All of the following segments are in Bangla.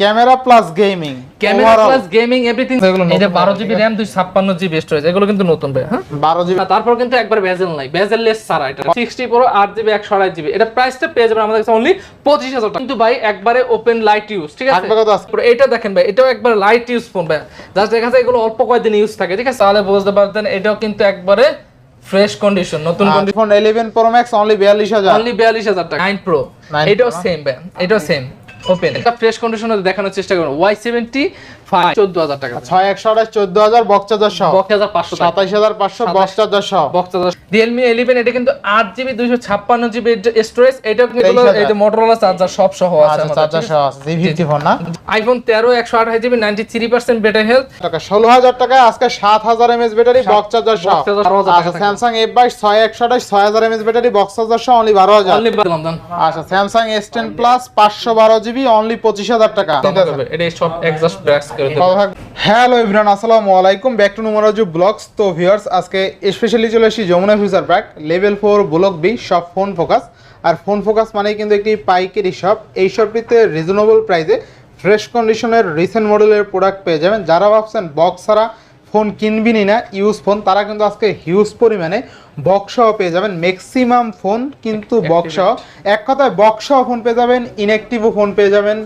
Camera plus gaming camera plus gaming everything এই যে 12 জিবি র‍্যাম 256 জিবি স্টোরেজ এগুলো কিন্তু নতুন ভাই হ্যাঁ? বারো জিবি না, তারপর কিন্তু একবার বেজেল নাই। বেজেল লেস ছাড়া এটা। 60 প্রো 8 জিবি 128 জিবি এটা প্রাইসটা পেয়ে যাবেন আমাদের কাছে অনলি 25000 টাকা। কিন্তু ভাই একবারে ওপেন লাইট ইউজ ঠিক আছে? কত আজকে? তারপর এটা দেখেন ভাই এটাও একবার লাইট ইউজ ফোন ভাই। জাস্ট দেখা যায় এগুলো অল্প কয়েকদিন ইউজ থাকে ঠিক আছে? তাহলে বুঝতে পারতেন এটাও কিন্তু একবারে ফ্রেশ কন্ডিশন নতুন iPhone eleven pro max only বিয়াল্লিশ হাজার। অনলি 42000 টাকা। 9 প্রো এটাও সেম ভাই এটাও সেম ওপেন। একটা ফ্রেশ কন্ডিশনে দেখানোর চেষ্টা করুন। Y75 14000 টাকা। ছয় একশো আঠাশ চোদ্দ হাজার বক্স সহ 60500 টাকা। সাতাইশ হাজার পাঁচশো বক্স চার্জার সহ রিয়েলমি ইলেভেন এটা কিন্তু আট জিবি দুইশো ছাপ্পান্ন জিবি স্টোরেজ এটা কিন্তু 23,000 মোটরোলা চার্জার সব সহ আছে চার্জার সহ আছে ফিফটি ফোন না? আইফোন তেরো একশো আঠাশ GB ninety three percent better health টাকা ষোলো হাজার টাকায় আজকে সাত হাজার এমএস ব্যাটারি বক্স চার্জার সহ। box charger 12,000 টাকা আচ্ছা স্যামসাং এফ বাইশ ছয় একশো আঠাশ ছয় হাজার এমএস ব্যাটারি বক্স চার্জার সহ অনলি বারো হাজার। অনলি দিলাম দান আচ্ছা স্যামসাং এস টেন প্লাস পাঁচশো বারো জিবি অনলি পঁচিশ হাজার টাকা। এটা সব ব্র্যাক্স হ্যালো ইব্রান আসসালামু আলাইকুম। ব্যাক টু নুমারাজু ব্লগস তো ভিউয়ার্স আজকে স্পেশালি চলে এসেছি Jamuna future park level four block B shop phone focus আর ফোন ফোকাস মানে কিন্তু একটি পাইকারি শপ এই শপটিতে রিজনেবল প্রাইসে ফ্রেশ কন্ডিশনের রিসেন্ট মডেলের প্রোডাক্ট পেয়ে যাবেন। যারা ভাবছেন বক্স ছাড়া ফোন কিনবিনই না ইউজ ফোন তারা কিন্তু আজকে হিউজ পরিমাণে বক্সসহ পেয়ে যাবেন। ম্যাক্সিমাম ফোন কিন্তু বক্সসহ এক কথায় বক্সসহ ফোন পেয়ে যাবেন ইনঅ্যাক্টিভও ফোন পেয়ে যাবেন।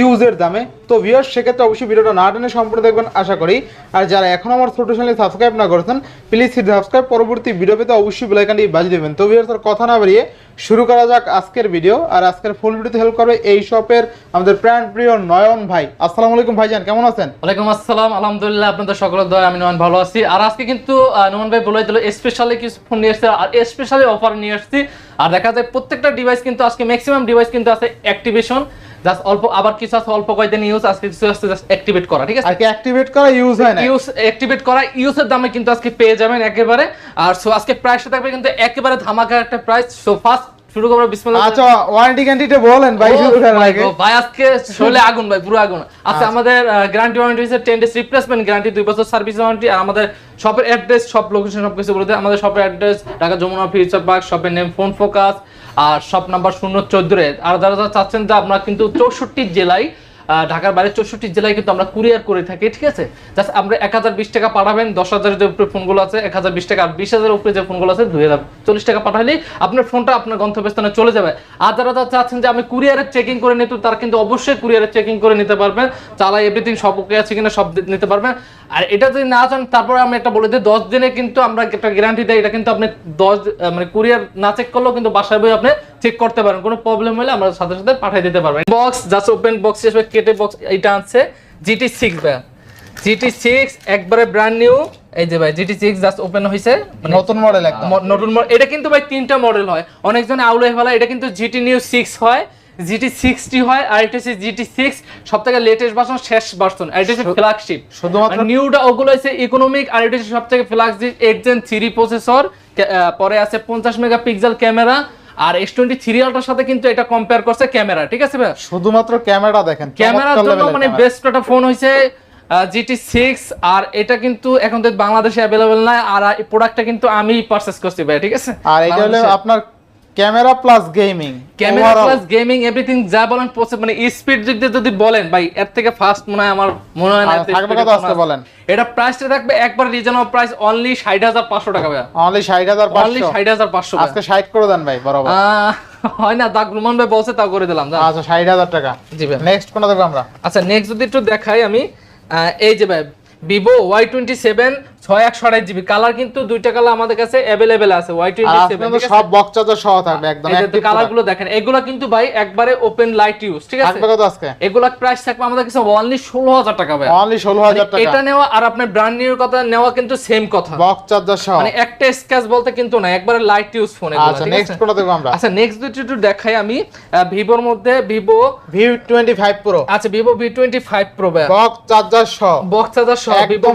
ইউজের দামে। তো ভিউয়ার্স সেক্ষেত্রে অবশ্যই ভিডিওটা না টেনে সম্পূর্ণ দেখবেন, আশা করি। আর যারা এখন আমার ছোট চ্যানেলে সাবস্ক্রাইব না করেছেন প্লিজ সাবস্ক্রাইব পরবর্তী ভিডিও পেতে অবশ্যই বেলাইকানটি বাজিয়ে দেবেন। তো ভিউয়ার্স আর কথা না বাড়িয়ে শুরু করা যাক আজকের ভিডিও আর আজকের ফুল ভিডিওতে হেল্প করবে এই শপের আমাদের প্রাণ প্রিয় নয়ন ভাই। আসসালামু আলাইকুম ভাইজান, কেমন আছেন? ওয়ালাইকুম আসসালাম, আলহামদুলিল্লাহ, আপনাদের সকলের দয়া, আমি নোমান ভালো আছি। আর আজকে কিন্তু নোমান ভাই বলে দিল স্পেশালি কিছু ফোন নিয়ে আসছে আর স্পেশালি অফার নিয়ে আসছি আর দেখা যায় প্রত্যেকটা ডিভাইস কিন্তু আজকে ম্যাক্সিমাম ডিভাইস কিন্তু আছে অ্যাক্টিভেশন জাস্ট অল্প আবার কিছু আছে অল্প কয়েকদিন ইউজ আজকে কিছু আছে জাস্ট অ্যাক্টিভেট করা ঠিক আছে? আর কি অ্যাক্টিভেট করা ইউজ হয় না ইউজ অ্যাক্টিভেট করা ইউজের দামে কিন্তু আজকে পেয়ে যাবেন একেবারে। আর সো আজকে প্রাইসটা থাকবে কিন্তু একেবারে ধামাকা একটা প্রাইস সো ফার্স্ট শুরু করব বিসমিল্লাহ আচ্ছা ওয়ারেন্টি গ্যারান্টিটা বলেন ভাই শুরু করার আগে। ভাই আজকে শোলে আগুন ভাই পুরো আগুন। আচ্ছা আমাদের গ্যারান্টি ওয়ারেন্টি হচ্ছে 10 ডেজ রিপ্লেসমেন্ট গ্যারান্টি 2 বছর সার্ভিস ওয়ারেন্টি আর আমাদের শপের অ্যাড্রেস সব লোকেশন সব কিছু বলে দেয় আমাদের শপের address Dhaka Jamuna future park শপের নেম ফোন ফোকাস আর শপ নাম্বার শূন্য চোদ্দ আর যারা যারা চাচ্ছেন যে আপনারা কিন্তু চৌষট্টি জেলায় আহ, ঢাকার বাইরে চৌষট্টি জেলায় কিন্তু আমরা কুরিয়ার করে থাকি, ঠিক আছে? জাস্ট আমরা এক হাজার বিশ টাকা পাঠাবেন, দশ হাজারের যে উপরে ফোনগুলো আছে, এক হাজার বিশ টাকা আর বিশ হাজারের উপরে যে ফোনগুলো আছে দুই হাজার চল্লিশ টাকা পাঠালেই আপনার ফোনটা আপনার গন্তব্যস্থানে চলে যাবে। আর যারা যারা চাচ্ছেন যে আমি কুরিয়ারের চেকিং করে নিতে তারা কিন্তু অবশ্যই কুরিয়ারের চেকিং করে নিতে পারবেন। চালাই এভরিথিং সব ওকে আছে কিনা সব নিতে পারবেন। আর এটা যদি না চান তারপরে আমি একটা বলে দিই দশ দিনে কিন্তু আমরা একটা গ্যারান্টি দেয় এটা কিন্তু আপনি দশ মানে কুরিয়ার না চেক করলেও কিন্তু বাসায় বই আপনি চেক করতে পারেন। কোনো প্রবলেম হলে আমরা সাথে সাথে পাঠিয়ে দিতে পারবেন বক্স জাস্ট ওপেন বক্স হিসেবে কেটে বক্স এটা আনছে। জিটি সিক্স ভাই। জিটি সিক্স একবারে ব্র্যান্ড নিউ এই যে ভাই জিটি সিক্স জাস্ট ওপেন হয়েছে নতুন মডেল একদম। নতুন মডেল এটা কিন্তু ভাই তিনটা মডেল হয়। অনেকজন আউলে ফেলা এটা কিন্তু জিটি নিউ সিক্স হয়। জিটি সিক্সটি হয় আর এটা হচ্ছে জিটি সিক্স সব থেকে লেটেস্ট ভার্সন শেষ ভার্সন আর এটা হচ্ছে ফ্ল্যাগশিপ শুধুমাত্র নিউটা ওগুলো হচ্ছে ইকোনমিক আর এটা হচ্ছে সব থেকে flagship eight gen three processor পরে আছে পঞ্চাশ মেগাপিক্সেল ক্যামেরা আর এস টোয়েন্টি থ্রি আলটার সাথে কিন্তু এটা কম্পেয়ার করছে ক্যামেরা ঠিক আছে ভাই? শুধুমাত্র ক্যামেরা দেখেন ক্যামেরার জন্য মানে বেস্ট একটা ফোন হয়েছে জিটি সিক্স আর এটা কিন্তু এখন তো বাংলাদেশে অ্যাভেলেবেল নাই আর এই প্রোডাক্টটা কিন্তু আমি পারচেস করছি ভাই ঠিক আছে? আর এটা হলো আপনার camera plus gaming camera plus gaming everything যা বলেন প্রসেস মানে স্পিড দিক দিয়ে যদি বলেন ভাই এর থেকে ফাস্ট মনে হয় আমার মনে হয় না থাকবে কত আজকে বলেন? এটা প্রাইসটা থাকবে একবার রিজনেবল প্রাইস অনলি ষাট হাজার পাঁচশো টাকা ভাই অনলি ষাট হাজার অনলি পাঁচশো ষাট হাজার পাঁচশো আজকে ষাট করে দেন ভাই বরাবর। হয় না দাগ রুমান ভাই বলছে তা করে দিলাম আচ্ছা ষাট হাজার টাকা। জি ভাই নেক্সট কোনটা দেখব আমরা? আচ্ছা নেক্সট যদি একটু দেখাই আমি এই যে ভাই ভিভো ওয়াই টোয়েন্টি সেভেন ছয় একশো আঠাশ জিবি। কালার কিন্তু দুইটা কালার আমাদের কাছে অ্যাভেলেবেল আছে ওয়াই টোয়েন্টি সব বক্স সহ থাকবে একদম কালারগুলো দেখেন এগুলা কিন্তু ভাই একবারে ওপেন লাইট ইউজ ঠিক আছে? কত আজকে? এগুলা প্রাইস থাকবে আমাদের কাছে অনলি ষোলো হাজার টাকা ভাই। অনলি ষোলো হাজার টাকা। এটা নেওয়া আর আপনার ব্র্যান্ড নিউর কথা নেওয়া কিন্তু সেম কথা। বক্স সহ। মানে একটা স্ক্যাচ বলতে কিন্তু না একবারে লাইট ইউজ ফোন আচ্ছা নেক্সট কোনটা দেখব আমরা। আচ্ছা নেক্সট দুটো একটু দেখাই আমি ভিভোর মধ্যে ভিভো টোয়েন্টি ফাইভ প্রো আচ্ছা ভিভো ভাই। বক্স চার্জার সহ। ভিভো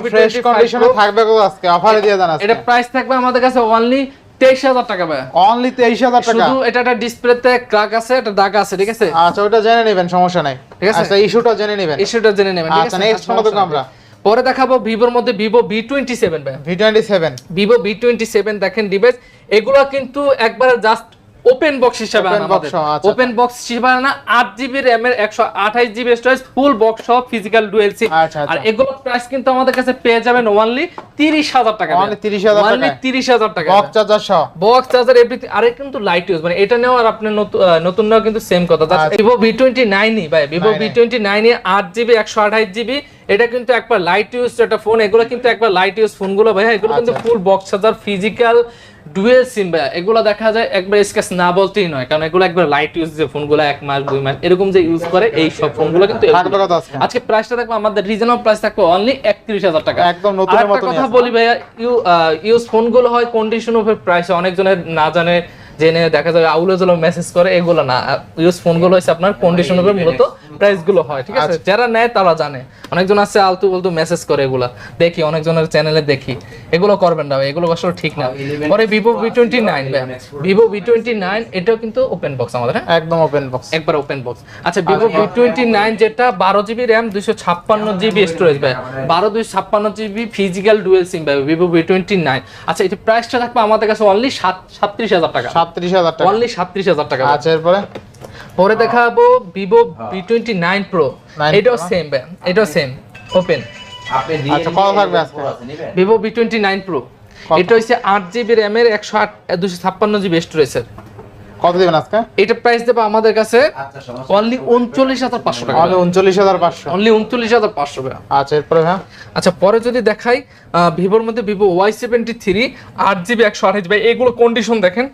কন্ডিশনে থাকবে আজকে অফারে দিয়ে দেন এটা প্রাইস থাকবে আমাদের কাছে অনলি তেইশ হাজার টাকা ভাই। অনলি তেইশ হাজার টাকা। শুধু এটা একটা ডিসপ্লেতে ক্রাক আছে একটা দাগ আছে ঠিক আছে? আচ্ছা ওটা জেনে নেবেন সমস্যা নাই। ঠিক আছে। আচ্ছা ইস্যুটা জেনে নেবেন। ইস্যুটা জেনে নেবেন ঠিক আচ্ছা আছে? নেক্সট দেখব আমরা। পরে দেখাবো ভিভোর মধ্যে ভিভো ভি টোয়েন্টি সেভেন ভাই। V twenty seven. Vivo V twenty seven দেখেন ডিভাইস এগুলো কিন্তু একবারে জাস্ট ওপেন বক্স হিসেবে আচ্ছা, ওপেন বক্স হিসেবে আনা আট জিবি র্যাম এর একশো আঠাইশ জিবি স্টোরেজ ফুল বক্স সহ ফিজিক্যাল ডুয়েল সিম আচ্ছা, আচ্ছা। আর এগুলোর প্রাইস কিন্তু আমাদের কাছে পেয়ে যাবেন ওনলি তিরিশ হাজার টাকা 30,000 অনলি টাকায়? তিরিশ হাজার টাকা বক্স চার্জার সহ বক্স চার্জার এভরিথিং আরে কিন্তু লাইট ইউজ মানে এটা নেওয়া আর আপনার নতুন নেওয়া কিন্তু সেম কথা আচ্ছা। ভিভো ভি টোয়েন্টি নাইনই ভাই ভিভো 9i ভি টোয়েন্টি নাইনে আট জিবি একশো আঠাইশ জিবি এটা কিন্তু একবার লাইট ইউজ একটা ফোন এগুলো কিন্তু একবার লাইট ইউজ ফোনগুলো ভাই এগুলো কিন্তু আচ্ছা। Full box charger physical dual SIM ভাই এগুলো দেখা যায় একবার স্কেচ না বলতেই নয় কারণ এগুলো একবার লাইট ইউজ যে ফোনগুলো এক মাস দুই মাস এরকম যে ইউজ করে এই সব ফোনগুলো কিন্তু আজকে? প্রাইসটা দেখব আমাদের রিজনেবল প্রাইস থাকবে অনলি একত্রিশ হাজার টাকা। একদম নতুনের আরেকটা কথা বলি ভাইয়া ইউ ইউজ ফোনগুলো হয় কন্ডিশন উপর প্রাইস অনেকজনের না জানে জেনে দেখা যায় আউলে জলো মেসেজ করে এগুলো না। ইউজ ফোনগুলো হচ্ছে আপনার কন্ডিশন উপর মূলত প্রাইসগুলো হয় ঠিক আছে? যারা নেয় তারা জানে। অনেকজন আছে আলতু বলতু মেসেজ করে এগুলা। দেখি অনেকজনের চ্যানেলে দেখি। এগুলো করবেন না এগুলো আসলে ঠিক না। পরে Vivo V twenty nine Vivo V twenty nine এটাও কিন্তু ওপেন বক্স আমাদের হ্যাঁ? একদম ওপেন বক্স একবার ওপেন বক্স আচ্ছা ভিভো ভি টোয়েন্টি নাইন যেটা বারো জিবি র্যাম দুইশো ছাপ্পান্ন জিবি স্টোরেজ ভাই। বারো দুইশো ছাপ্পান্ন জিবি ফিজিক্যাল ডুয়েল সিম ভাই ভিভো ভি টোয়েন্টি নাইন আচ্ছা এটা প্রাইসটা থাকবে আমাদের কাছে অনলি সাতত্রিশ হাজার টাকা। সাতত্রিশ হাজার টাকা। অনলি সাতত্রিশ হাজার টাকা আচ্ছা এরপরে? পরে দেখাবো Vivo V twenty nine pro এটাও সেম ভাই এটাও সেম ওপেন আচ্ছা কত থাকবে আজকে? Vivo V twenty nine pro এটা হচ্ছে আট জিবি র্যামের একশো আট দুশো ছাপ্পান্ন জিবি স্টোরেজের কত দিবেন আজকে? এটা প্রাইস দেবো আমাদের কাছে অনলি উনচল্লিশ হাজার পাঁচশো টাকা। তাহলে উনচল্লিশ হাজার পাঁচশো। অনলি উনচল্লিশ হাজার পাঁচশো টাকা। আচ্ছা এরপরে হ্যাঁ? আচ্ছা পরে যদি দেখাই ভিভোর মধ্যে ভিভো ওয়াই সেভেন্টি থ্রি আট জিবি একশো আঠাশ ভাই এগুলো কন্ডিশন দেখেন।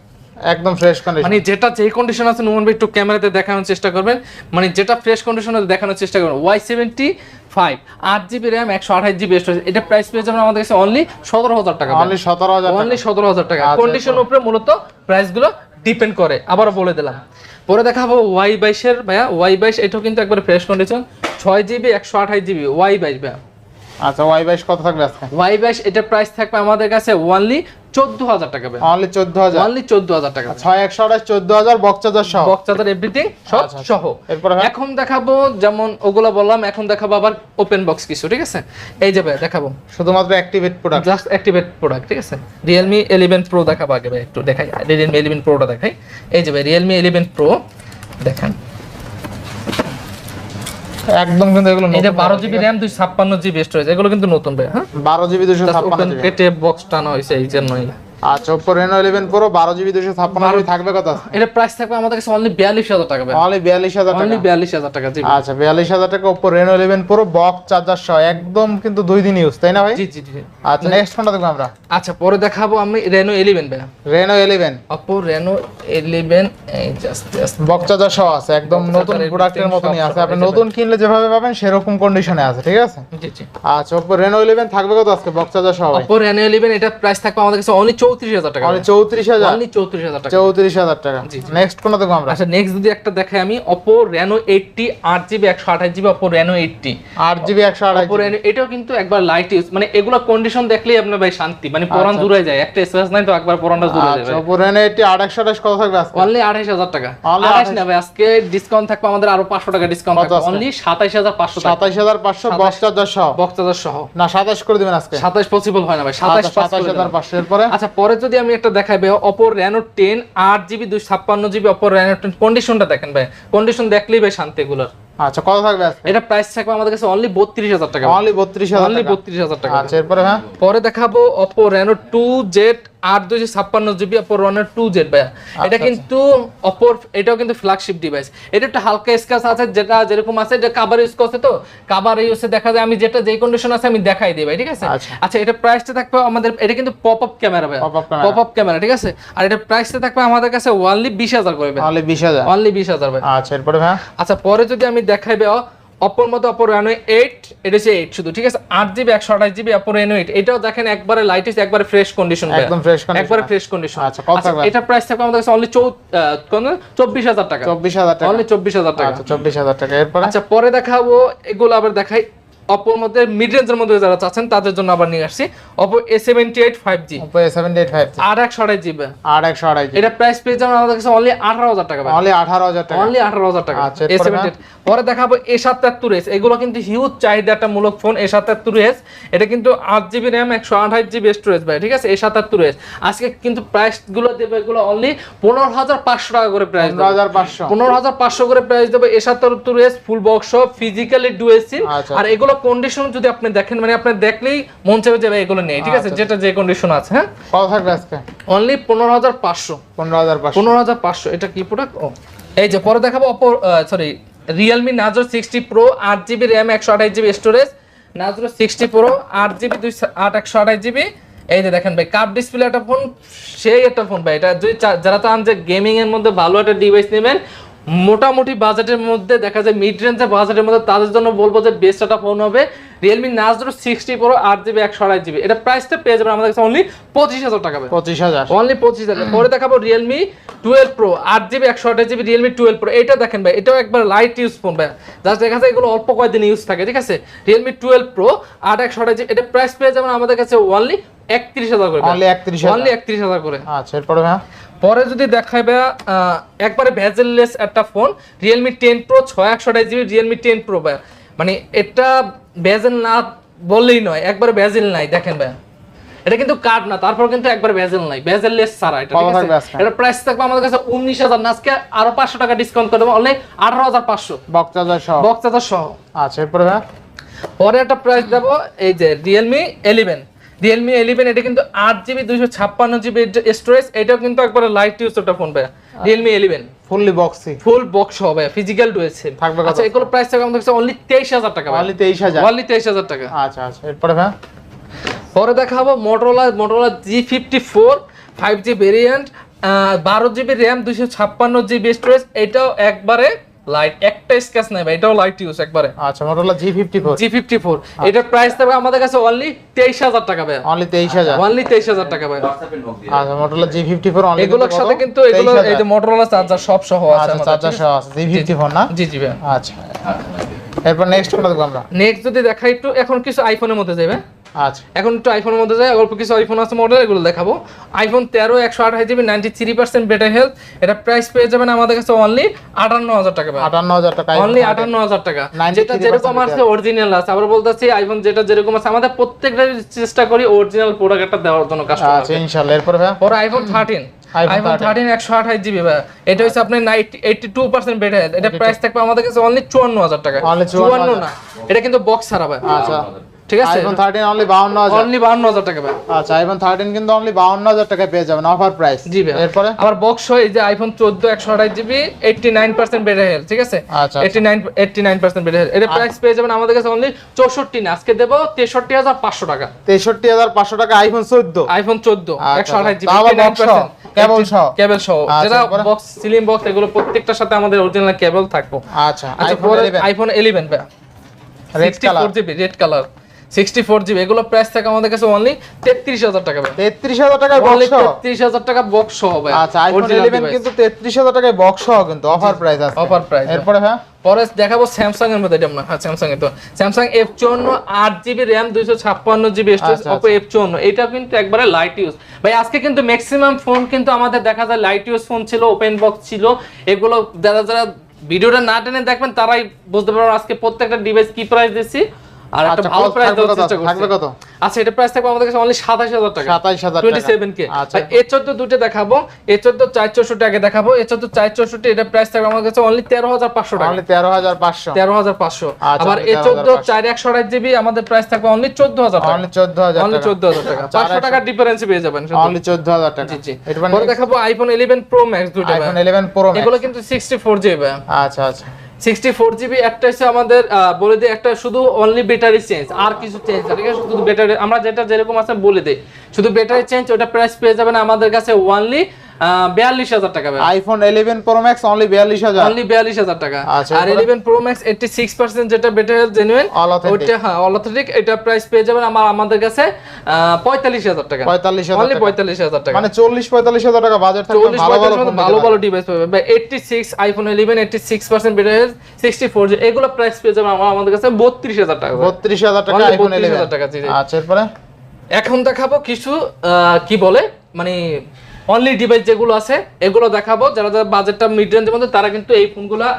একদম ফ্রেশ কন্ডিশন মানে যেটা যে কন্ডিশন আছে নোমান ভাই একটু ক্যামেরাতে দেখানোর চেষ্টা করবেন। মানে যেটা ফ্রেশ কন্ডিশনে দেখানোর চেষ্টা করবেন। ওয়াই সেভেন্টি ফাইভ আট জিবি র্যাম একশো আঠাশ জিবি স্টোরেজ এটা প্রাইস পেয়ে যাবেন আমাদের কাছে অনলি সতেরো হাজার টাকা অনলি সতেরো হাজার অনলি সতেরো হাজার টাকা। আচ্ছা, কন্ডিশন উপরে মূলত প্রাইসগুলো ডিপেন্ড করে। আবারও বলে দিলাম। পরে দেখাবো ওয়াই বাইশের ভাইয়া। ওয়াই বাইশ এটাও কিন্তু একবারে ফ্রেশ কন্ডিশন ছয় জিবি একশো আঠাশ জিবি ওয়াই বাইশ ভাইয়া। আচ্ছা ওয়াই বাইশ কত থাকবে ওয়াই বাইশ এটার প্রাইস থাকবে আমাদের কাছে ওয়ানলি চোদ্দ হাজার টাকা অনলি চোদ্দ হাজার ওয়ানলি চোদ্দ হাজার টাকা ছয় একশো আঠাশ চোদ্দ হাজার বক্স চার্জার সহ। বক্স চার্জার এভরিথিং সব আচ্ছা, আচ্ছা। সহ। এরপরে এখন দেখাবো যেমন ওগুলা বললাম এখন দেখাবো আবার ওপেন বক্স কিছু ঠিক আছে? এই যে ভাই দেখাবো। শুধুমাত্র activate product just activate product ঠিক আছে? রিয়েলমি ইলেভেন প্রো দেখাবো আগে একটু দেখাই। রিয়েলমি ইলেভেন প্রোটা দেখাই। এই যে ভাই রিয়েলমি ইলেভেন প্রো দেখেন। একদম কিন্তু এগুলো এটা বারো জিবি র্যাম দুই ছাপ্পান্ন জিবি স্টোরেজ এগুলো কিন্তু নতুন ভাই হ্যাঁ? বারো জিবি দুশো ছাপ্পান্ন কেটে বক্স টানা হয়েছে এই জন্যই। আচ্ছা থাকবে কত এটা প্রাইস থাকবে আমাদের কাছে অনলি বিয়াল্লিশ হাজার টাকা অনলি টাকা। জি। আচ্ছা বিয়াল্লিশ হাজার টাকা বক্স চার্জার সহ একদম কিন্তু দুই দিন ইউজ তাই না ভাই? জি জি জি। আচ্ছা নেক্সট ফোনটা দেখব আমরা। আচ্ছা পরে দেখাবো আমি রেনো ইলেভেন ভাই। Reno eleven Oppo Reno eleven এই জাস্ট জাস্ট বক্স চার্জার সহ আছে একদম নতুন প্রোডাক্টের মতনই আছে। আপনি নতুন কিনলে যেভাবে পাবেন সেরকম কন্ডিশনে আছে ঠিক আছে? জি জি। আচ্ছা ওপো রেনো ইলেভেন থাকবে কত আজকে বক্স চার্জার সহ অপো রেনো ইলেভেন এটা প্রাইস থাকবে আমাদের কাছে অনলি চৌত্রিশ হাজার টাকা অনলি চৌত্রিশ হাজার? চৌত্রিশ হাজার টাকা। চৌত্রিশ হাজার টাকা। জি, জি। নেক্সট কোনটা দেখব আমরা? আচ্ছা নেক্সট যদি একটা দেখাই আমি অপো রেনো এইটটি আট জিবি একশো আঠাশ জিবি অপো রেনো এইটটি আট জিবি একশো আঠাশ রেনো এটাও কিন্তু একবার লাইট ইউজ মানে এগুলো কন্ডিশন দেখলেই আপনার ভাই শান্তি মানে পরান আচ্ছা। যায়। একটা স্পেস নাই তো একবার পরানটা জুড়ে আচ্ছা যাবে ওপো রেনো এইটটি আট একশো আঠাশ কত থাকবে আজকে? অনলি আঠাইশ হাজার টাকা। Only আঠাইশ 28 না ভাই আজকে ডিসকাউন্ট থাকবে আমাদের আরও পাঁচশো টাকা ডিসকাউন্ট থাকবে? অনলি সাতাইশ হাজার পাঁচশো সাতাইশ হাজার পাঁচশো বক্স চার্জার সহ? বক্স চার্জার সহ। না সাতাশ করে দিবেন আজকে। সাতাইশ পসিবল হয় না ভাই আচ্ছা, সাতাশ হাজার পাঁচশো এরপরে? আচ্ছা পরে যদি আমি একটা দেখাই ভাই, অপর র্যানো টেন আট জিবি দুই ছাপ্পান্ন জিবি অপর র্যানো টেন কন্ডিশনটা দেখেন ভাই। কন্ডিশন দেখলেই ভাই শান্তি এগুলোর। আচ্ছা কত থাকবে এটা প্রাইস থাকবে আমাদের কাছে অনলি বত্রিশ হাজার টাকা। অনলি বত্রিশ হাজার অনলি টাকা। আচ্ছা এরপরে হ্যাঁ? পরে দেখাবো দুইশো ছাপ্পান্ন জিবি অপো রেনো টু ভাইয়া। আচ্ছা, এটা কিন্তু অপোর এটাও কিন্তু ফ্ল্যাগশিপ ডিভাইস এটা একটা হালকা আছে যেটা যেরকম আছে এটা কাভার ইউজ করছে তো। কাভার ইউজে দেখা যায় আমি যেটা যেই কন্ডিশন আছে আমি দেখাই দিই ভাই ঠিক আছে? আচ্ছা। আচ্ছা এটা প্রাইসটা থাকবে আমাদের এটা কিন্তু পপ আপ ক্যামেরা ভাই পপ আপ ক্যামেরা ঠিক আছে? আর এটা প্রাইসটা থাকবে আমাদের কাছে ওয়ানলি বিশ হাজার করে ভাই অনলি বিশ হাজার। অনলি বিশ হাজার ভাই আচ্ছা এরপরে হ্যাঁ? আচ্ছা পরে যদি আমি ভাই অপর মতো অপর রেনো এইট এটা হচ্ছে এইট শুধু ঠিক আছে? আট জিবি একশো আঠাশ জিবি অপর রেনো এইট এটাও দেখেন একবারে লাইট একবারে ফ্রেশ কন্ডিশন একদম ফ্রেশ একবারে ফ্রেশ কন্ডিশন আচ্ছা, এটা প্রাইস থাকবে আমাদের কাছে অনলি চব্বিশ হাজার টাকা। চব্বিশ হাজার টাকা। অনলি চব্বিশ হাজার টাকা। আচ্ছা চব্বিশ হাজার টাকা। এরপর? আচ্ছা পরে দেখাবো এগুলো আবার দেখাই। অপোর মধ্যে মিড রেঞ্জের মধ্যে যারা চাচ্ছেন তাদের জন্য আবার নিয়ে আসছি। Oppo A seventy eight five G Oppo A78 5G আর একশো আড়াই জিবি আর একশো আড়াই এটা প্রাইস পেয়ে যাবেন আমাদের কাছে অনলি আঠারো হাজার টাকা অনলি আঠারো হাজার টাকা। অনলি আঠারো হাজার টাকা। আচ্ছা, এ সেভেন্টি পরে দেখাবো এ সাতাত্তর এস এগুলো কিন্তু হিউজ চাহিদা একটা মূলক ফোন এ সাতাত্তর এস এটা কিন্তু আট জিবি র্যাম একশো আঠাশ জিবি স্টোরেজ ভাই ঠিক আছে? এ সাতাত্তর এস আজকে কিন্তু প্রাইসগুলো দেবে এগুলো অনলি পনেরো হাজার পাঁচশো টাকা করে প্রাইস পনেরো হাজার পাঁচশো। পনেরো হাজার পাঁচশো করে প্রাইস দেবে এ সাতাত্তর S full box physically dual SIM আচ্ছা। আর এগুলো কন্ডিশন যদি আপনি দেখেন মানে আপনি দেখলেই মন চাইবে যে এগুলো নেই। ঠিক আছে? আচ্ছা। যেটা যে কন্ডিশন আছে হ্যাঁ? কত থাকবে আজকে? অনলি পনেরো হাজার পাঁচশো। পনেরো হাজার পাঁচশো। পনেরো হাজার পাঁচশো। এটা কি প্রোডাক্ট ও। এই যে পরে দেখাবো Oppo sorry Realme Narzo sixty pro আট জিবি র্যাম একশো আঠাশ GB storage Narzo sixty pro আট জিবি দুই আট একশো আঠাশ জিবি এই যে দেখেন ভাই কাপ ডিসপ্লে একটা ফোন সেই একটা ফোন ভাই। এটা যদি যারা চান যে গেমিং এর মধ্যে ভালো একটা ডিভাইস নেবেন মোটামুটি বাজেটের মধ্যে দেখা যায় মিড রেঞ্জের বাজেটের মধ্যে তাদের জন্য বলব যে বেস্ট একটা ফোন হবে। রিয়েলমি নাজরো সিক্সটি প্রো আট জিবি একশো আড়াই জিবি এটা প্রাইসটা পেয়ে যাবেন আমাদের কাছে অনলি পঁচিশ হাজার টাকা পঁচিশ হাজার। অনলি পঁচিশ হাজার। পরে দেখাবো রিয়েলমি টুয়েলভ প্রো আট জিবি একশো আঠাশ জিবি রিয়েলমি টুয়েলভ প্রো এটা দেখেন ভাই এটাও একবার লাইট ইউজ ফোন ভাই। জাস্ট দেখা যায় এগুলো অল্প কয়েকদিন ইউজ থাকে ঠিক আছে? রিয়েলমি টুয়েলভ প্রো আট একশো আঠাশ জিবি এটা প্রাইস পেয়ে যাবেন আমাদের কাছে অনলি একত্রিশ হাজার করে অনলি একত্রিশ হাজার। অনলি একত্রিশ হাজার করে। আচ্ছা এরপরে ভাই পরে যদি দেখাবে একবারে ভেজেললেস একটা ফোন রিয়েলমি টেন প্রো ছয় একশো আঠাশ জিবি রিয়েলমি টেন প্রো ভাই মানে এটা ভেজেল না বললেই নয় একবারে ভেজেল নাই দেখেন ভাই এটা কিন্তু কার্ড না তারপর কিন্তু একবার ভেজেল নাই ভেজেললেস ছাড়া এটা ঠিক আছে? এটা প্রাইস থাকবে আমাদের কাছে উনিশ হাজার না আজকে আরও পাঁচশো টাকা ডিসকাউন্ট করে দেবো অনলি আঠারো হাজার পাঁচশো। বক্তাজার সহ। চার্জার সহ। আচ্ছা এরপরে পরে একটা প্রাইস দেবো এই যে রিয়েলমি এলিভেন রিয়েলমি ইলেভেন এটা কিন্তু আট জিবি দুইশো ছাপ্পান্ন জিবি স্টোরেজ এটাও কিন্তু একবারে লাইট ইউজ একটা ফোন ভাই রিয়েলমি ইলেভেন ফুললি বক্সি ফুল বক্স হবে ফিজিক্যাল রয়েছে থাকবে আচ্ছা এগুলো প্রাইস থাকবে আমাদের কাছে অনলি তেইশ হাজার টাকা অনলি তেইশ হাজার। অনলি তেইশ হাজার টাকা। আচ্ছা আচ্ছা এরপরে ভাই পরে দেখাবো Motorola Motorola G fifty four five G variant বারো জিবি র্যাম দুইশো ছাপ্পান্ন জিবি স্টোরেজ এটাও একবারে লাইট একটা স্ক্যাচ নেই ভাই এটাও লাইট ইউজ একবারে। আচ্ছা Motorola G fifty four G fifty four এটার প্রাইস থাকবে আমাদের কাছে অনলি তেইশ হাজার টাকা ভাই অনলি তেইশ হাজার। অনলি তেইশ হাজার টাকা ভাই আচ্ছা Motorola G fifty four only এগুলোর সাথে কিন্তু এগুলো এই যে মোটরোলা চার্জার সব সহ আছে আচ্ছা চার্জার সহ আছে? জি ফিফটি ফোর না? জি জি ভাই আচ্ছা। এরপর নেক্সট কোনটা দেখব আমরা। নেক্সট যদি দেখাই একটু এখন কিছু আইফোনের মধ্যে যাবে আচ্ছা। এখন একটু আইফোনের মধ্যে যায় অল্প কিছু আইফোন আছে মডেল এগুলো দেখাবো। আইফোন তেরো একশো আঠাশ GB ninety three percent better health এটা প্রাইস পেয়ে যাবেন আমাদের কাছে অনলি আটান্ন হাজার টাকা আটান্ন হাজার টাকা অনলি আটান্ন হাজার টাকা। যেটা যেরকম আছে অরিজিনাল আছে। আবার বলতেছি আইফোন যেটা যেরকম আছে আমাদের প্রত্যেকটা চেষ্টা করি অরিজিনাল প্রোডাক্ট একটা দেওয়ার জন্য আচ্ছা কাস্টমার ইনশাল্লাহ এরপরে ভাই? পরে আইফোন থার্টিন আইফোন থার্টিন একশো আঠাশ জিবি ভাই। এটা হচ্ছে আপনার eighty two percent better health এটা প্রাইস থাকবে আমাদের কাছে অনলি চুয়ান্ন হাজার টাকা। চুয়ান্ন না। এটা কিন্তু বক্স ছাড়া ভাই। আচ্ছা। ঠিক আছে? আইফোন থার্টিন অনলি বাউন্ন হাজার অনলি বান্ন হাজার টাকা ভাই। আচ্ছা আইফোন থার্টিন কিন্তু অনলি বাউন্ন হাজার টাকায় পেয়ে যাবেন অফার প্রাইস জি ভাই। এরপরে? আবার বক্স হয় এই যে আইফোন 14 128 জিবি 89% বেটার হেল ঠিক আছে? আচ্ছা, আচ্ছা। 89 89% বেটার হেল এর প্রাইস পেয়ে যাবেন আমাদের কাছে অনলি 64 না আজকে দেব 63500 টাকা। তেষট্টি হাজার পাঁচশো টাকা আইফোন চোদ্দ। আইফোন 14 আচ্ছা, 128 জিবি তাও আবার box সহ। কেবল সহ। আচ্ছা, যেটা বক্স সিলিং বক্স এগুলো প্রত্যেকটার সাথে আমাদের অরিজিনাল কেবল থাকব। আচ্ছা আইফোন পরে ইলেভেন আইফোন 11 ভাই। Red colour 64 GB red colour 64 GB এগুলো প্রাইস থাকে আমাদের কাছে অনলি 33000 টাকা তেত্রিশ হাজার টাকায় অনলি বক্স 33000 টাকা বক্স সহ ভাই আচ্ছা আইফোন ইলেভেন কিন্তু তেত্রিশ হাজার টাকায় বক্স সহ কিন্তু অফার প্রাইস আছে। অফার প্রাইস এরপরে হ্যাঁ? পরে দেখাবো স্যামসাং এর মধ্যে আমরা হ্যাঁ স্যামসাং এর তো। স্যামসাং এফ চুয়ান্ন আট জিবি র্যাম দুইশো ছাপ্পান্ন জিবি আচ্ছা, অপো এফ চুয়ান্ন। এটা কিন্তু একবারে লাইট ইউজ ভাই আজকে কিন্তু ম্যাক্সিমাম ফোন কিন্তু আমাদের দেখা যায় লাইট ইউজ ফোন ছিল ওপেন বক্স ছিল। এগুলো যারা যারা ভিডিওটা না টেনে দেখবেন তারাই বুঝতে পারবেন আজকে প্রত্যেকটা ডিভাইস কি প্রাইস দিচ্ছি। আর একটা আচ্ছা, ভালো প্রাইস দেওয়ার? চেষ্টা থাকবে কত? আচ্ছা এটা প্রাইস থাকবে আমাদের কাছে অনলি সাতাশ হাজার টাকা। সাতাইশ হাজার টোয়েন্টি টাকা সেভেন কে আচ্ছা। এ চোদ্দ দুটো দেখাবো এ চোদ্দ চার চৌষট্টি আগে দেখাবো এ চোদ্দ চার চৌষট্টি এটা প্রাইস থাকবে আমার কাছে অনলি তেরো হাজার পাঁচশো টাকা। অনলি তেরো হাজার পাঁচশো। তেরো হাজার পাঁচশো। আচ্ছা, আবার এ 13,500 চার একশো আঠাশ জিবি আমাদের প্রাইস থাকবে অনলি চোদ্দ হাজার টাকা। অনলি চোদ্দ হাজার অনলি টাকা। চোদ্দ হাজার টাকা। আচ্ছা, টাকার ডিফারেন্স পেয়ে যাবেন অনলি চোদ্দ হাজার টাকা। জি জি। এরপর পরে দেখাবো আইফোন ইলেভেন প্রো ম্যাক্স দুটো আইফোন ইলেভেন প্রো এগুলো কিন্তু সিক্সটি ফোর জিবি আচ্ছা আচ্ছা। সিক্সটি ফোর জিবি একটা হচ্ছে আমাদের বলে দিই একটা শুধু অনলি ব্যাটারি চেঞ্জ আর কিছু চেঞ্জ ঠিক আছে? শুধু ব্যাটারি আমরা যেটা যেরকম আছে বলে দিই। শুধু ব্যাটারি চেঞ্জ ওটা প্রাইস পেয়ে যাবেন আমাদের কাছে ওনলি বিয়াল্লিশ হাজার টাকা iPhone eleven pro max only বিয়াল্লিশ হাজার। অনলি বিয়াল্লিশ হাজার টাকা। আচ্ছা, আর eleven pro max eighty six percent যেটা বেটার জেনুইন ওইটা হ্যাঁ অথেন্টিক এটা প্রাইস পেয়ে যাবেন আমার আমাদের কাছে পঁয়তাল্লিশ হাজার টাকা। পঁয়তাল্লিশ হাজার অনলি পঁয়তাল্লিশ হাজার টাকা। মানে চল্লিশ পঁয়তাল্লিশ হাজার টাকা বাজার চল্লিশ ভালো ভালো পঁয়তাল্লিশ ভালো ভালো ডিভাইস পাবে eighty six iPhone eleven eighty six percent better sixty four এগুলো প্রাইস পেয়ে যাবেন আমার আমাদের কাছে বত্রিশ হাজার টাকা। বত্রিশ হাজার টাকা আইফোন 32,000 ইলেভেন টাকা। আচ্ছা এরপরে? এখন দেখাবো কিছু আহ, কি বলে মানে অনলি ডিভাইস যেগুলো আছে এগুলো দেখাবো। যারা যারা বাজেটটা মিড রেঞ্জের মধ্যে তারা কিন্তু এই ফোনগুলা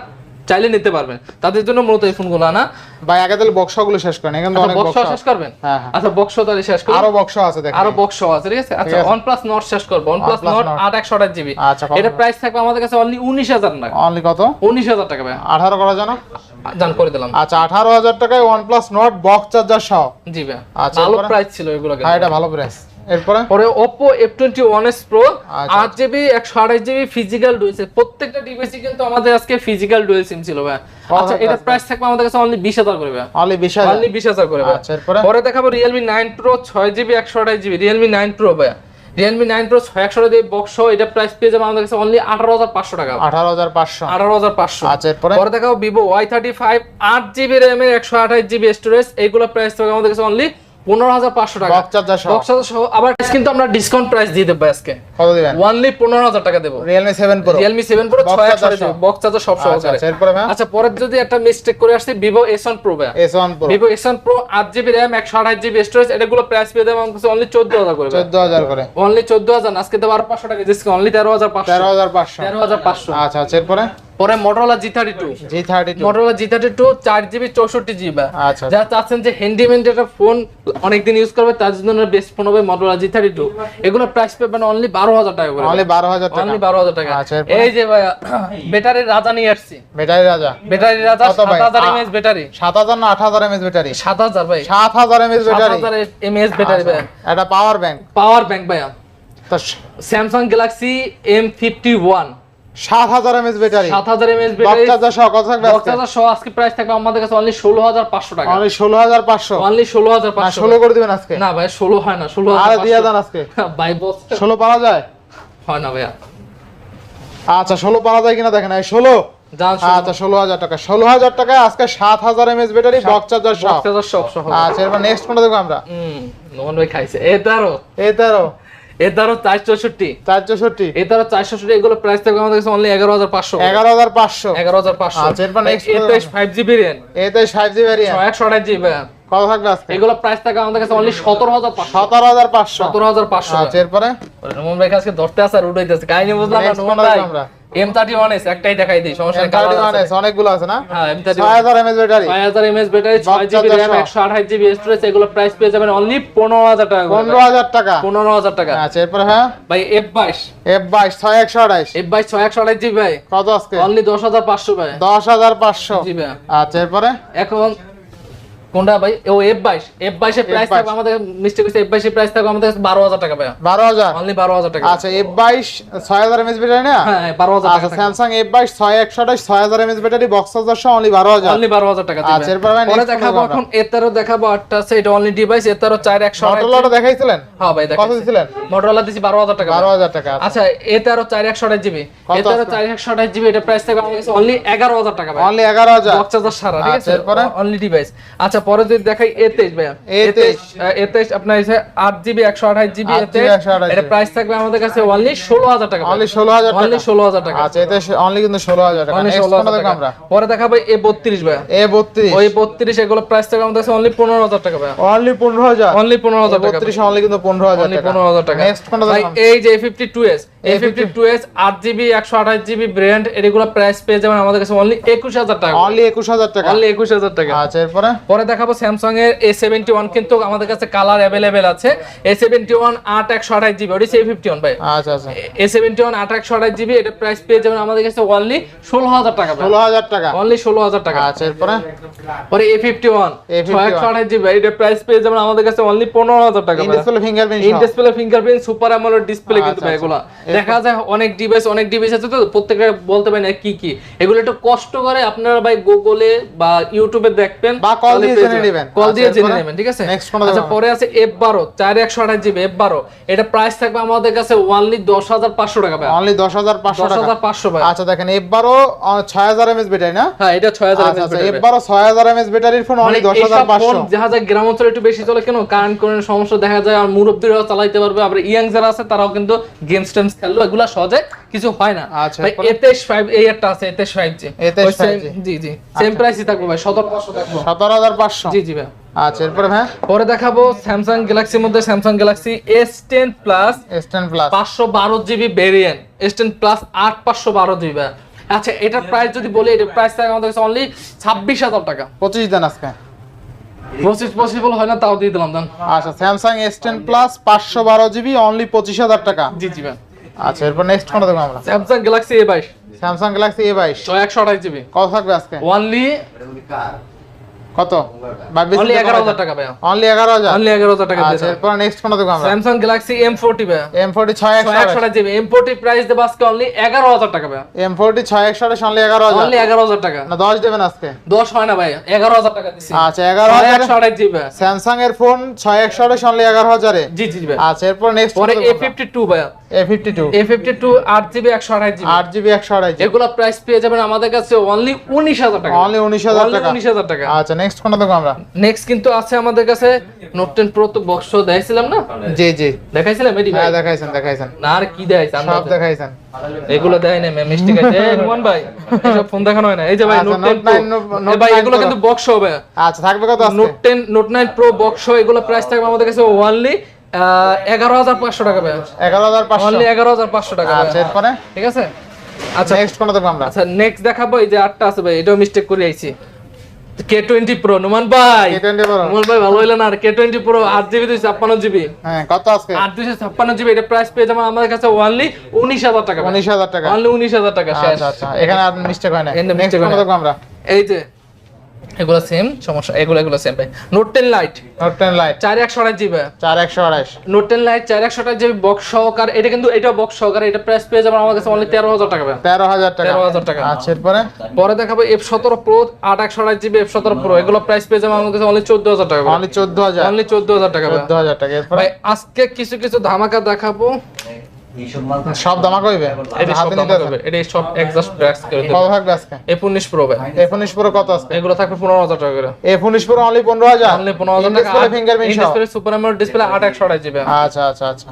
চাইলে নিতে পারবেন। তাদের জন্য মূলত এই ফোনগুলো আনা ভাই আগে তাহলে বক্সগুলো শেষ করেন। এখানে অনেক বক্স শেষ করবেন? হ্যাঁ, হ্যাঁ। আচ্ছা বক্স তাহলে শেষ করি আরও বক্স আছে দেখেন। আরও বক্স আছে ঠিক আছে? আচ্ছা। OnePlus নট শেষ করব। OnePlus OnePlus Nord। আট একশো আঠাশ জিবি আচ্ছা, এটা প্রাইস থাকবে আমাদের কাছে অনলি উনিশ হাজার টাকা। অনলি কত? উনিশ হাজার টাকা ভাই আঠারো করা জানো জান করে দিলাম। আচ্ছা আঠারো হাজার টাকায় OnePlus not box charger সহ। জি ভাই আচ্ছা, ভালো প্রাইস ছিল এগুলো হ্যাঁ এটা ভালো প্রাইস এরপরে? পরে Oppo F21s Pro আচ্ছা। আট জিবি একশো আঠাশ জিবি ফিজিক্যাল ডুয়েল সিম প্রত্যেকটা ডিভাইসই কিন্তু আমাদের আজকে ফিজিক্যাল ডুয়েল সিম ছিল ভাই। আচ্ছা এটা প্রাইস থাকবে আমাদের কাছে অনলি বিশ হাজার করে ভাই। অনলি অনলি করে আচ্ছা এরপরে? পরে দেখাবো নাইন প্রো ছয় একশো আঠাশ জিবি নাইন প্রো ভাই। রিয়েলমি নাইন প্রো ছয় একশো আঠাশ বক্স এটা প্রাইস পেয়ে যাবে আমাদের কাছে অনলি আঠারো হাজার পাঁচশো টাকা। আঠারো হাজার পাঁচশো। আঠারো হাজার পাঁচশো। আচ্ছা এরপরে? পরে দেখাবো ভিভো ওয়াই থার্টি ফাইভ আট জিবি র্যাম একশো আঠাশ জিবি স্টোরেজ এইগুলো প্রাইস থাকবে আমাদের কাছে অনলি পনেরো হাজার পাঁচশো টাকা। বক্স চার্জার সহ। আবার কিন্তু আমরা ডিসকাউন্ট প্রাইস দিয়ে দেবো আজকে। কত দিবেন? ওয়ানলি পনেরো হাজার টাকা দেবো। Realme seven pro Realme seven pro ছয় একশো বক্স চার্জার সব আচ্ছা সহকারে। আচ্ছা আচ্ছা পরে যদি একটা মিস্টেক করে আসছে Vivo S one pro S one pro Vivo S one pro আট জিবি র্যাম একশো আঠাশ জিবি স্টোরেজ এটাগুলো প্রাইস পেয়ে দেবো আমার অনলি চোদ্দ হাজার করে চোদ্দ হাজার করে। অনলি চোদ্দ হাজার আজকে দেবো আরও পাঁচশো টাকা অনলি তেরো হাজার পাঁচশো। তেরো হাজার পাঁচশো। তেরো হাজার পাঁচশো। আচ্ছা আচ্ছা এরপরে? পরে Motorola G thirty two G thirty Motorola G thirty two চার জিবি চৌষট্টি জিবি আচ্ছা যারা চাচ্ছেন যে হ্যান্ডিম্যান একটা ফোন অনেকদিন ইউজ করবে তার জন্য বেস্ট ফোন হবে মোটরোলা জি থার্টি টু এগুলো প্রাইস পাবেন অনলি বারো হাজার টাকা করে। অনলি বারো হাজার টাকা। অনলি বারো হাজার টাকা। আচ্ছা, এই যে ভাইয়া ব্যাটারির রাজা নিয়ে আসছি। ব্যাটারি রাজা? ব্যাটারি রাজা সাত হাজার এমএএস ব্যাটারি। সাত হাজার না আট হাজার এমএস ব্যাটারি? সাত হাজার ভাই। সাত হাজার এমএস সাত ব্যাটারি। হাজার এমএএস ব্যাটারি ভাই। এটা পাওয়ার ব্যাংক পাওয়ার ব্যাংক ভাইয়া। Samsung Galaxy M fifty one সাত হাজার এমএস ব্যাটারি সাত হাজার ব্যাটারি চার্জার সহ কত থাকবে বক্স চার্জার সহ আজকে প্রাইস থাকবে আমাদের কাছে অনলি ষোলো হাজার পাঁচশো টাকা। অনলি ষোলো হাজার পাঁচশো। অনলি ষোলো হাজার না পাঁচশো ষোলো করে দিবেন আজকে? না ভাই ষোলো হয় না ষোলো আরে দিয়ে দেন আজকে। ভাই বস। ষোলো পাওয়া যায়? হয় না ভাইয়া। আচ্ছা ষোলো পাওয়া যায় কিনা দেখেন এই ষোলো। আচ্ছা ষোলো হাজার টাকা। ষোলো হাজার টাকায় আজকে সাত হাজার এমএস ব্যাটারি বক্স চার্জার সহ। আচ্ছা এরপর নেক্সট কোনটা দেখব আমরা? ভাই খাইছে। এ তারও এই তেরো। এ তারও চার চৌষট্টি। চার চৌষট্টি? এ তারও চারশো চৌষট্টি এগুলো প্রাইস থাকবে আমাদের কাছে অনলি এগারো হাজার পাঁচশো। এগারো হাজার পাঁচশো। এগারো হাজার পাঁচশো। আচ্ছা, ফাইভ জিবি ফাইভ একশো আঠাশ জিবি কত থাকবে আজকে? এগুলো প্রাইস থাকে আমাদের কাছে অনলি সতেরো হাজার পাঁচশো। সতেরো হাজার পাঁচশো। সতেরো হাজার পাঁচশো। আচ্ছা এরপরে? রমন ভাই আজকে ধরতে আসার উঠাইতেছে কাহিনী বুঝলাম না Next রমন ভাই? আমরা? এম থার্টি ওয়ান এস একটাই দেখাই দিই সমস্যা নেই থার্টি ওয়ান। অনেকগুলো আছে না? হ্যাঁ এম থার্টি ছয় হাজার এমএস ব্যাটারি ছয় হাজার এমএস ব্যাটারি ছয় জিবি র্যাম একশো আঠাশ জিবি স্টোরেজ এগুলো প্রাইস পেয়ে যাবেন অনলি পনেরো হাজার টাকা পনেরো হাজার টাকা। পনেরো হাজার টাকা। আচ্ছা এরপরে হ্যাঁ? ভাই এফ বাইশ। এফ বাইশ ছয় একশো আঠাইশ এফ বাইশ ছয় একশো আঠাশ জিবি ভাই। কত আজকে? অনলি দশ হাজার পাঁচশো ভাই। দশ হাজার পাঁচশো। জি ভাই। আচ্ছা এরপরে? এখন কোনটা ভাই? ও এফ বাইশ। এফ বাইশের প্রাইস থাকবে আমাদের মিস্টেক হচ্ছে এফ বাইশের প্রাইস থাকবে আমাদের বারো হাজার টাকা ভাই। বারো হাজার? অনলি বারো হাজার টাকা আচ্ছা এফ বাইশ ছয় হাজার এমএস ব্যাটারি না? হ্যাঁ বারো হাজার আচ্ছা স্যামসাং এফ বাইশ ছয় একশো আঠাইশ ছয় হাজার এমএস ব্যাটারি বক্স চার্জার সহ অনলি বারো হাজার। অনলি বারো হাজার টাকা আচ্ছা, এরপর পরে দেখাবো এখন এতারও দেখাবো আটটা আছে এটা অনলি ডিভাইস এতারও চার একশো মটোরোলাটা দেখাইছিলেন? হ্যাঁ ভাই কত দিছিলেন? মোটরোলা দিছি বারো হাজার টাকা বারো হাজার টাকা আচ্ছা। আচ্ছা এতারও চার একশো আঠাশ জিবি কত এতারও চার একশো আঠাশ জিবি এটা প্রাইস থাকবে আমাদের অনলি এগারো হাজার টাকা ভাই। অনলি এগারো হাজার। বক্স চার্জার সারা ঠিক আচ্ছা, আছে? এরপরে? অনলি ডিভাইস আচ্ছা পরে যদি দেখাই এ তেইশ ভাইয়া। A23 এ তেইশ আপনার এসে আট জিবি একশো আঠাশ জিবি 8 এতে GB 128 এটা প্রাইস থাকবে আমাদের কাছে অনলি ষোলো হাজার টাকা। অনলি ষোলো হাজার অনলি ষোলো হাজার টাকা। আচ্ছা এতে অনলি কিন্তু ষোলো হাজার টাকা। অনলি ষোলো হাজার টাকা। আমরা? পরে দেখাবো এ বত্রিশ ভাইয়া। এ বত্রিশ। ওই বত্রিশ এগুলো প্রাইস থাকবে আমাদের কাছে অনলি পনেরো হাজার টাকা ভাইয়া। অনলি পনেরো হাজার। অনলি পনেরো হাজার টাকা বত্রিশ অনলি কিন্তু পনেরো হাজার পনেরো হাজার টাকা। নেক্সট এই যে ফিফটি টু এস এই ফিফটি টু এস আট জিবি একশো আঠাশ জিবি ব্র্যান্ড এগুলো প্রাইস পেয়ে যাবেন আমাদের কাছে অনলি একুশ হাজার টাকা। অনলি একুশ হাজার টাকা? অনলি একুশ হাজার টাকা। আচ্ছা এরপরে? পরে দেখাবো স্যামসাং এর এ সেভেন্টি ওয়ান কিন্তু আমাদের কাছে কালার অ্যাভেলেবেল আছে। এ সেভেন্টি ওয়ান আট একশো আঠাশ জিবি সে ফিফটি ওয়ান ভাই। আচ্ছা আচ্ছা। এ সেভেন্টি ওয়ান আট একশো আঠাশ জিবি এটা প্রাইস পেয়ে যাবেন আমাদের কাছে অনলি ষোলো হাজার টাকা ষোলো হাজার টাকা। অনলি ষোলো হাজার টাকা। আচ্ছা এরপরে? পরে এ ফিফটি ওয়ান A51 ছয় একশো আঠাশ জিবি এটা প্রাইস পেয়ে যাবেন আমাদের কাছে অনলি পনেরো হাজার টাকা in display fingerprint in display fingerprint super AMOLED display কিন্তু ভাই আচ্ছা। এগুলা। দেখা যায় অনেক ডিভাইস অনেক ডিভাইস আছে তো প্রত্যেকটা বলতে পারি না কি কি। এগুলো একটু কষ্ট করে আপনারা ভাই গুগলে বা ইউটিউবে দেখবেন বা call দিয়ে জেনে নেবেন। কল দিয়ে আচ্ছা, জেনে নেবেন ঠিক আছে? আচ্ছা পরে আছে এফ বারো চার একশো আঠাশ জিবি এফ বারো। এটা প্রাইস থাকবে আমাদের কাছে হাজার পাঁচশো টাকা ভাই। অনলি দশ হাজার পাঁচশো দশ টাকা হাজার পাঁচশো ভাই। আচ্ছা দেখেন এফ বারো ছয় হাজার এমএস ব্যাটারি না? হ্যাঁ এটা ছয় হাজার আচ্ছা আচ্ছা বারো ছয় হাজার এমএস ব্যাটারির ফোন অনলি দশ হাজার পাঁচশো। দেখা যায় গ্রাম অঞ্চলে একটু বেশি চলে কেন? কারেন্ট কোন সমস্যা দেখা যায় আর মুরব্বীরাও চালাইতে পারবে আবার ইয়াং যারা আছে তারাও কিন্তু গেমস টেমস খেললো এগুলা সহজে কিছু হয় না। আচ্ছা? এতেশ ফাইভ এই একটা আছে এতেশ ফাইভ জি। A23 5G জি। জি সেম প্রাইসই থাকবে ভাই সতেরো পাঁচশো থাকব। সতেরো হাজার পাঁচশো? জি জি ভাই। আচ্ছা এরপরে হ্যাঁ পরে দেখাবো স্যামসাং গ্যালাক্সির মধ্যে Samsung Galaxy S ten plus S ten plus পাঁচশো বারো GB variant S ten plus আট পাঁচশো বারো জিবি আচ্ছা এটার প্রাইস যদি বলি এটার প্রাইস থাকে আমাদের কাছে অনলি ছাব্বিশ হাজার টাকা। পঁচিশ দেন আজকে। প্রসেস পসিবল হয় না তাও দিয়ে দিলাম দেন। আচ্ছা স্যামসাং এস টেন প্লাস পাঁচশো বারো জিবি অনলি পঁচিশ হাজার টাকা। জি জি ভাই। আচ্ছা এরপর নেক্সট কোনটা দেখব আমরা? স্যামসাং গ্যালাক্সি এ বাইশ। স্যামসাং গ্যালাক্সি এ বাইশ। ছয় একশো আঠাশ জিবি। কত থাকবে আজকে? অনলি কত? অনলি এগারো হাজার টাকা ভাই অনলি এগারো হাজার? অনলি এগারো হাজার টাকা আচ্ছা এরপর নেক্সট কোনটা দেখব আমরা? স্যামসাং গ্যালাক্সি এম ফোরটি ভাই এম ফোরটি ছয় একশো আঠাশ। জিবি। এম ফোরটি প্রাইস দেবো আজকে অনলি এগারো হাজার টাকা ভাই এম ফোরটি ছয় একশো আঠাশ অনলি এগারো হাজার। অনলি এগারো হাজার টাকা। না দশ দেবেন আজকে। দশ হয় না ভাই এগারো হাজার টাকা দিচ্ছি আচ্ছা এগারো হাজার একশো আঠাশ জিবি স্যামসাং এর ফোন ছয় একশো আঠাশ অনলি এগারো হাজারে। জি জি ভাই আচ্ছা এরপর নেক্সট পরে এ ফিফটি টু ভাই এগুলো প্রাইস পেয়ে যাবেন আমাদের কাছে অনলি উনিশ হাজার টাকা। অনলি উনিশ হাজার টাকা। উনিশ হাজার টাকা। আচ্ছা নেক্সট কোনটা আমরা? নেক্সট কিন্তু আছে আমাদের কাছে নোট টেন প্রো তো বক্স দেখাইছিলাম না? জি জি। দেখাইছিলাম এটি ভাই? হ্যাঁ দেখাইছেন দেখাইছেন। আর কি দেখাইছে? সব দেখাইছেন। এগুলো দেয় না ম্যাম মিষ্টি খাইছে। এই ভাই এসব ফোন দেখানো হয় না এই যে ভাই আচ্ছা, note ten Note 9 Note- Note ভাই এগুলো কিন্তু বক্স হবে আচ্ছা থাকবে কত note ten note nine pro box এগুলো প্রাইস থাকবে আমাদের কাছে ওয়ানলি এগারো হাজার পাঁচশো টাকা ভাই। এগারো হাজার পাঁচশো। এগারো হাজার পাঁচশো টাকা আচ্ছা এরপরে? ঠিক আছে? আচ্ছা। নেক্সট কোনটা দেখব আমরা? আচ্ছা নেক্সট দেখাবো এই যে আটটা আছে ভাই এটাও মিস্টেক করে আইছি। কে টোয়েন্টি প্রো নুমান ভাই। নুমান ভাই ভালো হইল না আর? কে টোয়েন্টি প্রো আট জিবি দুইশো ছাপ্পান্ন জিবি হ্যাঁ কত আজকে? আট দুইশো ছাপ্পান্ন জিবি এটা প্রাইস পেয়ে যাবেন আমাদের কাছে ওয়ানলি উনিশ হাজার টাকা উনিশ হাজার টাকা। অনলি উনিশ হাজার টাকা আচ্ছা আচ্ছা এখানে আর মিস্টেক হয় না নেক্সট আমরা? এই যে এগুলো সেম সমস্যা এগুলো এগুলো সেম ভাই। Note ten lite note ten lite চার একশো আঠাশ জিবি চার একশো আড়াইশ। নোট টেন লাইট চার একশো আঠাশ জিবি বক্স সহকার এটা কিন্তু এটা বক্স সহকার এটা প্রাইস পেয়ে যাবেন আমার কাছে অনলি তেরো হাজার টাকা তেরো হাজার টাকা। তেরো হাজার টাকা। আচ্ছা এরপরে? পরে দেখাবো এফ সতেরো প্রো আট একশো আঠাশ জিবি এফ সতেরো প্রো এগুলো প্রাইস পেয়ে যাবে আমার কাছে অনলি চোদ্দ হাজার টাকা অনলি চোদ্দ হাজার। অনলি চোদ্দ হাজার টাকা। চোদ্দ হাজার টাকা। ভাই আজকে কিছু কিছু ধামাকা দেখাবো। সব দামা কইবে এটা সব হাতে নিতে হবে। এটা সব এক্সাস্ট ব্র্যাক্স করে দেবো। কত থাকবে আজকে? ভাই। কত আজকে? এগুলো থাকবে পনেরো হাজার টাকা করে। অনলি পনেরো হাজার? অনলি পনেরো হাজার টাকা। ফিঙ্গারপ্রিন্ট সহ? Display super AMOLED display GB আচ্ছা আচ্ছা আচ্ছা।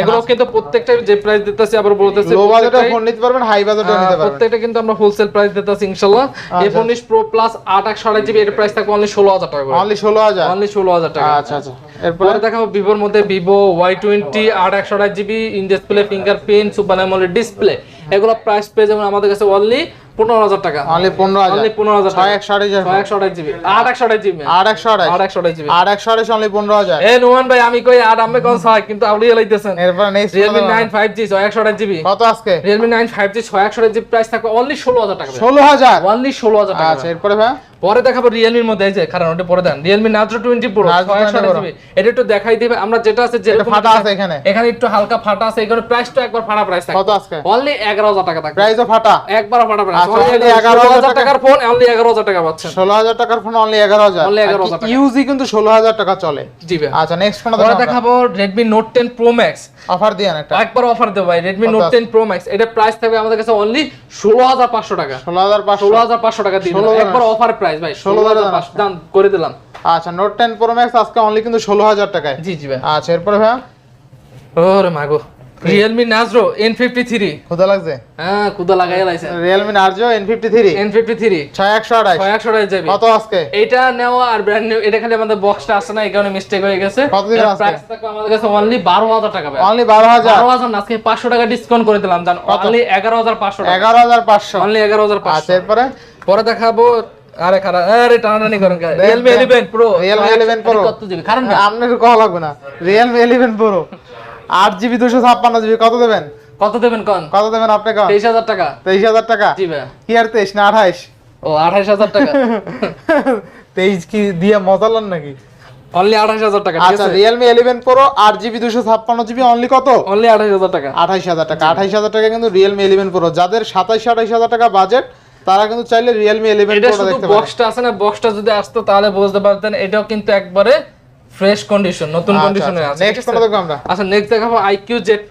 এগুলো কিন্তু প্রত্যেকটা যে প্রাইস দিতেছি আবার বলতেছি লো বাজেটে ফোন নিতে পারবেন হাই বাজেটে নিতে পারবেন। প্রত্যেকটা কিন্তু আমরা হোলসেল প্রাইস দিতেছি ইনশাল্লাহ। এফ উনিশ প্রো প্লাস আট একশো আঠাশ জিবি এর প্রাইস থাকবে অনলি ষোলো হাজার টাকা করে। অনলি ষোলো হাজার। অনলি ষোলো হাজার টাকা। আচ্ছা আচ্ছা। এরপরে দেখাবো ভিভোর মধ্যে ভিভো ওয়াই টোয়েন্টি আট একশো আঠাশ GB in display fingerprint super AMOLED display এগুলো প্রাইস পেয়ে যাবেন আমাদের কাছে অনলি পনেরো হাজার টাকা। অনলি পনেরো হাজার। অনলি পনেরো হাজার ছয় টাকা একশো আড়াইশ ছয় একশো আঠাশ জিবি। আট একশো আঠাশ জিবি। আট একশো আড়াইশ আট একশো আঠাশ জিবি। আট একশো আড়াইশ অনলি পনেরো হাজার। এ নোমান ভাই আমি কই আর আমি কোন ছয়? কিন্তু আপনি লাইতেছেন এরপরে next Realme nine five G ছয় একশো আঠাশ জিবি। কত আজকে? রিয়েলমি নাইন ফাইভ জি ছয় একশো আঠাশ জিবি প্রাইস থাকবে অনলি ষোলো হাজার টাকা। ষোলো হাজার? অনলি ষোলো হাজার টাকা। আচ্ছা এরপরে ভাই? পরে দেখাবো রিয়েলমির মধ্যে এই যে কারণ ওটা পরে দেন রিয়েলমি নাজরো টোয়েন্টি প্রো Narzo 20 এটা একটু দেখাই দিবে আমরা যেটা আছে যেটা ফাটা আছে এখানে। এখানে একটু হালকা ফাটা আছে এখানে প্রাইসটা একবার ফাটা প্রাইস থাকে কত আজকে? অনলি এগারো হাজার টাকা থাকবে। প্রাইসও ফাটা। একবার ফাটা প্রাইস অনলি only 11,000 হাজার টাকার ফোন অনলি এগারো হাজার টাকা পাচ্ছেন। ষোলো হাজার টাকার ফোন অনলি এগারো হাজার। Only 11,000 টাকা। ইউজি কিন্তু ষোলো হাজার টাকা চলে। জি ভাই। আচ্ছা নেক্সট ফোন দেখাবো Redmi note ten pro max offer দিয়ে একটা। একবার অফার দেবো ভাই নোট আছে? টেন প্রো ম্যাক্স এটা প্রাইস থাকবে আমাদের কাছে অনলি ষোলো হাজার পাঁচশো টাকা। ষোলো হাজার পাঁচশো। ষোলো হাজার পাঁচশো টাকা দিয়ে দিলাম। 16,000 একবার অফার প্রাইস ভাই ষোলো হাজার দাম করে দিলাম। আচ্ছা নোট টেন প্রো ম্যাক্স আজকে অনলি কিন্তু ষোলো হাজার টাকায়। জি জি ভাই। আচ্ছা এরপরে ভাই ওরে মাগো রিয়েলমি নাজরো এন ফিফটি থ্রি ক্ষুদা লাগছে? হ্যাঁ কুদা লাগাই লাইছে। Realme Narzo N fifty three N fifty three ছয় একশো আড়াইশ ছয় একশো টাকা যাবে। কত আজকে? এটা নেওয়া আর ব্র্যান্ড নিউ এটা খালি আমাদের বক্সটা আসে না এই কারণে মিস্টেক হয়ে গেছে। কত দিন প্রাইস থাকবে আমাদের কাছে অনলি বারো হাজার টাকা অনলি বারো হাজার? বারো হাজার আজকে পাঁচশো টাকা ডিসকাউন্ট করে দিলাম জান অনলি এগারো হাজার পাঁচশো এগারো হাজার পাঁচশো। অনলি এগারো হাজার পাঁচশো। আচ্ছা এরপরে? পরে দেখাবো আরে খারাপ আরে টানাটানি করেন Realme eleven pro Realme 11 Pro। কত কারণ আপনার কল লাগবে না। রিয়েলমি ইলেভেন প্রো আট জিবি দুশো ছাপ্পান্ন জিবি কত দেবেন? কত দেবেন কন? কত দেবেন আপনি কন? তেইশ টাকা। তেইশ হাজার টাকা। জি ভাই। কি আর তেইশ না আঠাইশ। ও আঠাইশ হাজার টাকা। তেইশ কি দিয়ে মজা লন নাকি? অনলি আঠাশ হাজার টাকা আচ্ছা আছে? রিয়েলমি ইলেভেন প্রো আট জিবি দুশো ছাপ্পান্ন জিবি অনলি কত? অনলি আঠাশ হাজার টাকা। আঠাইশ হাজার টাকা। আঠাইশ হাজার টাকা কিন্তু রিয়েলমি ইলেভেন প্রো যাদের সাতাইশ আঠাইশ হাজার টাকা বাজেট তারা কিন্তু চাইলে রিয়েলমি ইলেভেন এটা শুধু বক্সটা আছে না বক্সটা যদি আসতো তাহলে বুঝতে পারতেন এটাও কিন্তু একবারে ফ্রেশ কন্ডিশন নতুন কন্ডিশনে আছে নেক্সট ঠিক কোনটা আছে? দেখব আমরা। আচ্ছা নেক্সট দেখাবো আইকিউ জেড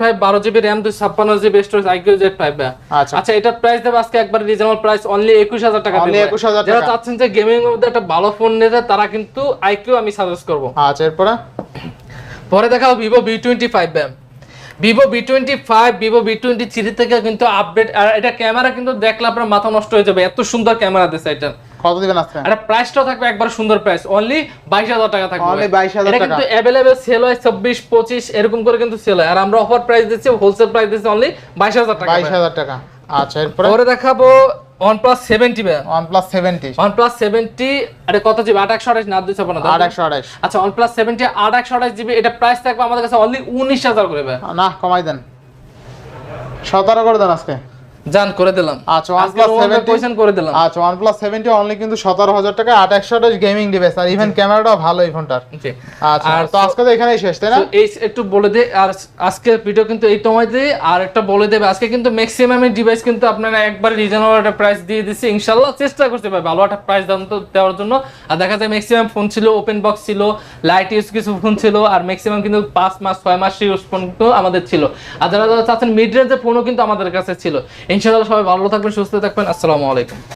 ফাইভ বারো জিবি র্যাম দুই ছাপ্পান্ন GB storage iQOO Z five আচ্ছা। আচ্ছা এটার প্রাইস দেবো আজকে একবার রিজনেবল প্রাইস অনলি একুশ হাজার টাকা Only দেবো। 21,000 যারা টাকা। চাচ্ছেন যে গেমিং এর মধ্যে একটা ভালো ফোন নিতে তারা কিন্তু আইকিউ আমি সাজেস্ট করব। আচ্ছা এরপরে? পরে দেখাবো twenty five ma'am Vivo B twenty five Vivo B twenty three থেকে কিন্তু আপডেট আর এটা ক্যামেরা কিন্তু দেখলে আপনার মাথা নষ্ট হয়ে যাবে। এত সুন্দর ক্যামেরা দিয়েছে এটা। কত দিবেন আজকে? এটা প্রাইসটাও থাকবে একবার সুন্দর প্রাইস অনলি বাইশ হাজার টাকা থাকবে 22,000 এটা টাকা। কিন্তু সেল হয় চব্বিশ পঁচিশ এরকম করে কিন্তু সেল হয়। আর আমরা অফার প্রাইস দিচ্ছি হোলসেল প্রাইস দিচ্ছি অনলি বাইশ হাজার টাকা বাইশ হাজার টাকা। আচ্ছা এরপরে? পরে দেখাবো ওয়ান প্লাস বে one plus seventy. One plus seventy কত জিবি? আট একশো আঠাশ না দুইশো আট পনেরো একশো আঠাইশ আচ্ছা OnePlus প্লাস সেভেন্টি আট একশো আঠাশ জিবি এটা প্রাইস থাকবে আমাদের কাছে অনলি উনিশ হাজার করে ভাই। না কমাই দেন। সতেরো করে দেন আজকে। জান করে দিলাম। আচ্ছা OnePlus 70 করে দিলাম। আচ্ছা ওয়ান প্লাস অনলি কিন্তু সতেরো হাজার টাকা আট একশো আঠাইশ গেমিং ডিভাইস আর ইভেন ক্যামেরাটাও ভালো এই ফোনটার জি। আচ্ছা আর তো আজকে তো এখানেই শেষ তাই না? এই একটু বলে দে আর আজকে ভিডিও কিন্তু এই সময়তে আর একটা বলে দেবে আজকে কিন্তু ম্যাক্সিমাম ডিভাইস কিন্তু আপনারা একবার রিজনেবল একটা প্রাইস দিয়ে দিচ্ছি ইনশাল্লাহ চেষ্টা করতে পারবে ভালো একটা প্রাইস দাম তো দেওয়ার জন্য। আর দেখা যায় ম্যাক্সিমাম ফোন ছিল ওপেন বক্স ছিল লাইট ইউজ কিছু ফোন ছিল আর ম্যাক্সিমাম কিন্তু পাঁচ মাস ছয় মাস ইউজ ফোন কিন্তু আমাদের ছিল। আর যারা যারা চাচ্ছেন মিড রেঞ্জের ফোনও কিন্তু আমাদের কাছে ছিল। ইনশাল্লাহ সবাই ভালো থাকবেন সুস্থ থাকবেন। আসসালামু আলাইকুম।